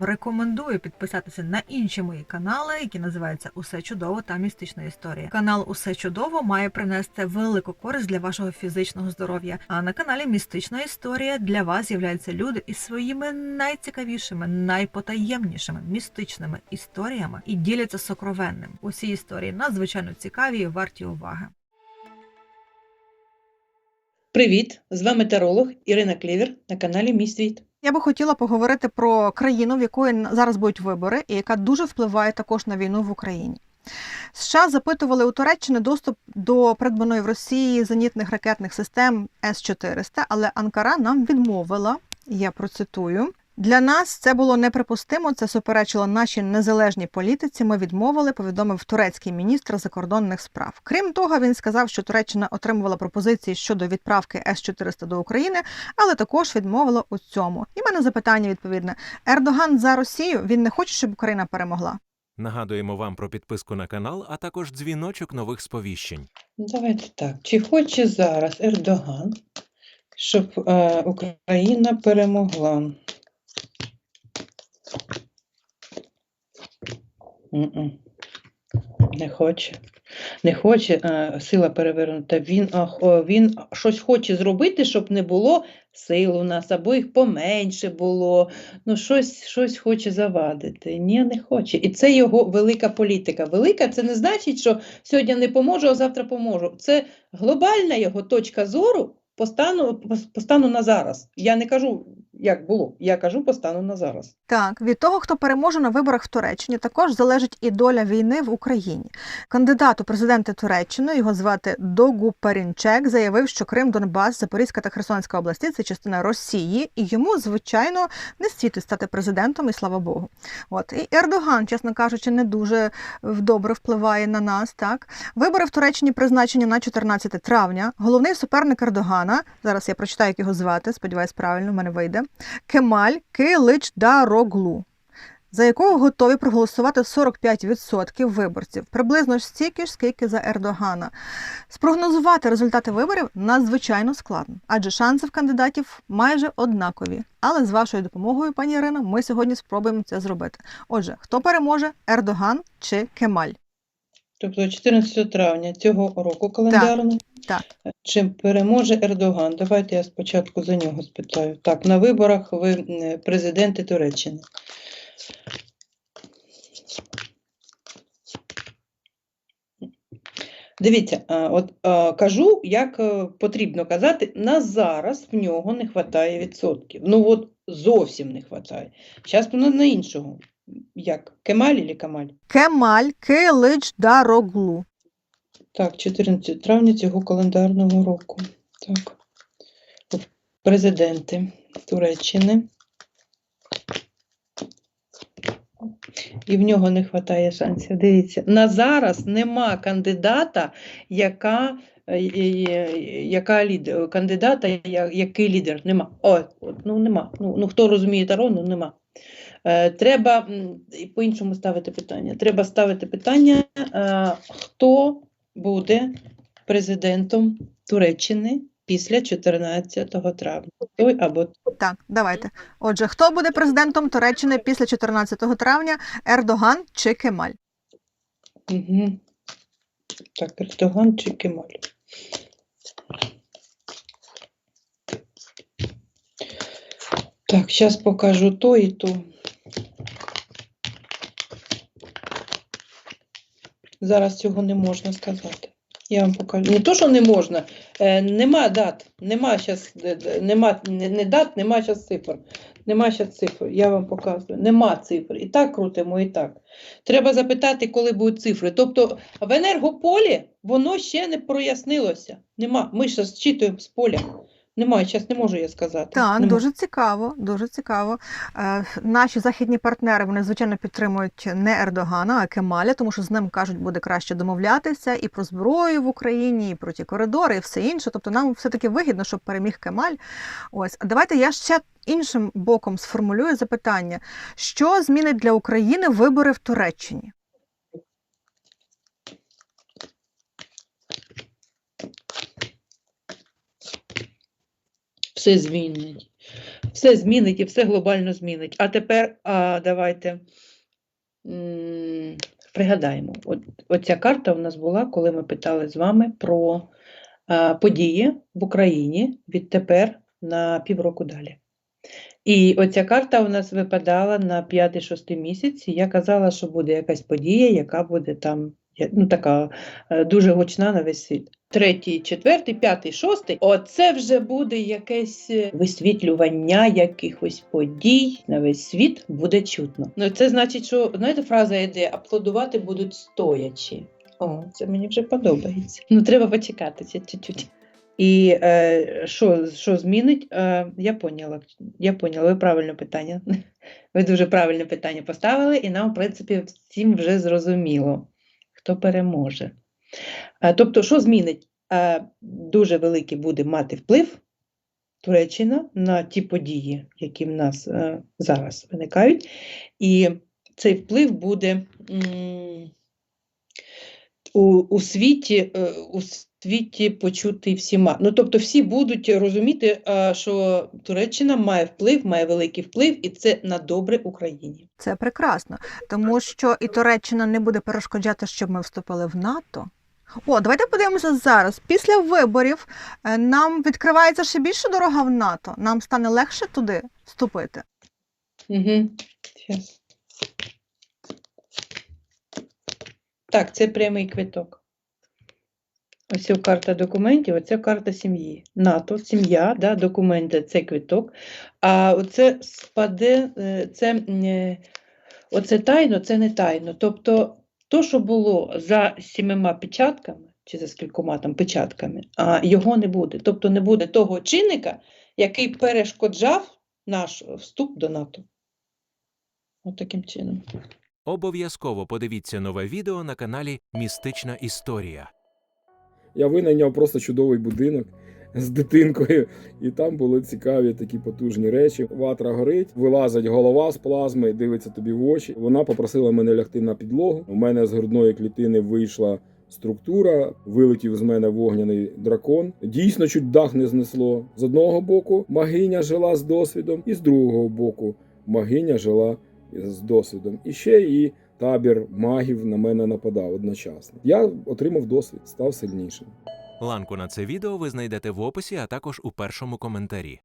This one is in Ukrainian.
Рекомендую підписатися на інші мої канали, які називаються Усе чудово та містична історія. Канал Усе чудово має принести велику користь для вашого фізичного здоров'я. А на каналі Містична історія для вас з'являються люди із своїми найцікавішими, найпотаємнішими містичними історіями і діляться сокровенним. Усі історії надзвичайно цікаві і варті уваги. Привіт! З вами таролог Ірина Клівер на каналі Мій. Я би хотіла поговорити про країну, в якої зараз будуть вибори, і яка дуже впливає також на війну в Україні. США запитували у Туреччини доступ до придбаної в Росії зенітних ракетних систем С-400, але Анкара нам відмовила. Я процитую. Для нас це було неприпустимо. Це суперечило нашій незалежній політиці. Ми відмовили, повідомив турецький міністр закордонних справ. Крім того, він сказав, що Туреччина отримувала пропозиції щодо відправки С-400 до України, але також відмовила у цьому. І в мене запитання відповідне: Ердоган за Росію він не хоче, щоб Україна перемогла. Нагадуємо вам про підписку на канал, а також дзвіночок нових сповіщень. Ну, Давайте так. Чи хоче зараз Ердоган, щоб е, Україна перемогла? Не хоче. Не хоче, е, сила перевернута. Він, ах, він щось хоче зробити, щоб не було сил у нас, або їх поменше було. Ну, щось, щось хоче завадити. Ні, не хоче. І це його велика політика. Велика це не значить, що сьогодні не поможу, а завтра поможу. Це глобальна його точка зору по стану, по- по стану на зараз. Я не кажу, як було, я кажу по стану на зараз. Так, від того, хто переможе на виборах в Туреччині, також залежить і доля війни в Україні. Кандидат у президенти Туреччини, його звати Догу Парінчек, заявив, що Крим, Донбас, Запорізька та Херсонська області це частина Росії, і йому, звичайно, не світить стати президентом, і слава Богу. От і Ердоган, чесно кажучи, не дуже добре впливає на нас. Так, вибори в Туреччині призначені на 14 травня. Головний суперник Ердогана. Зараз я прочитаю, як його звати. Сподіваюсь, правильно в мене вийде. Кемаль Киличдароглу, за якого готові проголосувати 45% виборців, приблизно стільки ж, скільки за Ердогана. Спрогнозувати результати виборів надзвичайно складно, адже шанси в кандидатів майже однакові. Але з вашою допомогою, пані Ірино, ми сьогодні спробуємо це зробити. Отже, хто переможе Ердоган чи Кемаль? Тобто 14 травня цього року календарно. так. Чи переможе Ердоган? Давайте я спочатку за нього спитаю. Так, на виборах ви президенти Туреччини. Дивіться, от кажу, як е, потрібно казати, на зараз в нього не вистачає відсотків. Ну от зовсім не вистачає. Зараз на, на іншого. Як? Кемаль чи Камаль? Кемаль Киличдароглу. Так, 14 травня цього календарного року. Так. Президенти Туреччини. І в нього не вистачає шансів. Дивіться, на зараз нема кандидата, яка, е, е, яка лідер, кандидата, який лідер. Нема. О, ну нема. Ну, ну хто розуміє Таро, ну нема. Е, треба по-іншому ставити питання. Треба ставити питання, е, хто буде президентом Туреччини після 14 травня. Той або Так, давайте. Отже, хто буде президентом Туреччини після 14 травня? Ердоган чи Кемаль? Угу. Так, Ердоган чи Кемаль. Так, зараз покажу то і то. Зараз цього не можна сказати. Я вам покажу. Не то, що не можна, е, нема дат, нема зараз, нема, не, не дат, нема зараз цифр. Нема зараз цифр, я вам показую. Нема цифр. І так крутимо, і так. Треба запитати, коли будуть цифри. Тобто в енергополі воно ще не прояснилося. Нема. Ми ж зчитуємо з поля. Немає, зараз не можу я сказати. Так, Нема. дуже цікаво, дуже цікаво. Е, наші західні партнери вони звичайно підтримують не Ердогана, а Кемаля, тому що з ним кажуть, буде краще домовлятися і про зброю в Україні, і про ті коридори, і все інше. Тобто нам все таки вигідно, щоб переміг Кемаль. Ось давайте я ще іншим боком сформулюю запитання: що змінить для України вибори в Туреччині? Все змінить. все змінить і все глобально змінить. А тепер а, давайте пригадаємо. От, оця карта у нас була, коли ми питали з вами про а, події в Україні відтепер на півроку далі. І оця карта у нас випадала на 5-6 місяць. Я казала, що буде якась подія, яка буде там ну, така е, дуже гучна на весь світ. Третій, четвертий, п'ятий, шостий. Оце вже буде якесь е, висвітлювання якихось подій на весь світ буде чутно. Ну це значить, що знаєте, фраза йде аплодувати будуть стоячи. О, це мені вже подобається. Ну треба почекати чуть-чуть. І е, що, що змінить? Е, я поняла. Я поняла, ви правильне питання. Ви дуже правильне питання поставили, і нам, в принципі, всім вже зрозуміло, хто переможе. Е, тобто, що змінить? Е, дуже великий буде мати вплив Туреччина на ті події, які в нас е, зараз виникають. І цей вплив буде у, у світі, е, у світі почутий всіма. Ну, тобто всі будуть розуміти, е, що Туреччина має вплив, має великий вплив, і це на добре Україні. Це прекрасно, тому що і Туреччина не буде перешкоджати, щоб ми вступили в НАТО. О, давайте подивимося зараз. Після виборів е, нам відкривається ще більше дорога в НАТО. Нам стане легше туди вступити. Угу. Так, це прямий квиток. Ось карта документів, оце карта сім'ї. НАТО, сім'я, да, документи це квиток. А оце спаде, е, це, е, оце тайно, це не тайно. Тобто, то, що було за сімома печатками, чи за скількома там печатками, а його не буде. Тобто не буде того чинника, який перешкоджав наш вступ до НАТО. От таким чином. Обов'язково подивіться нове відео на каналі Містична Історія. Я винайняв просто чудовий будинок з дитинкою, і там були цікаві такі потужні речі. Ватра горить, вилазить голова з плазми, дивиться тобі в очі. Вона попросила мене лягти на підлогу. У мене з грудної клітини вийшла структура, вилетів з мене вогняний дракон. Дійсно, чуть дах не знесло. З одного боку магиня жила з досвідом, і з другого боку магиня жила з досвідом. І ще і табір магів на мене нападав одночасно. Я отримав досвід, став сильнішим. Ланку на це відео ви знайдете в описі, а також у першому коментарі.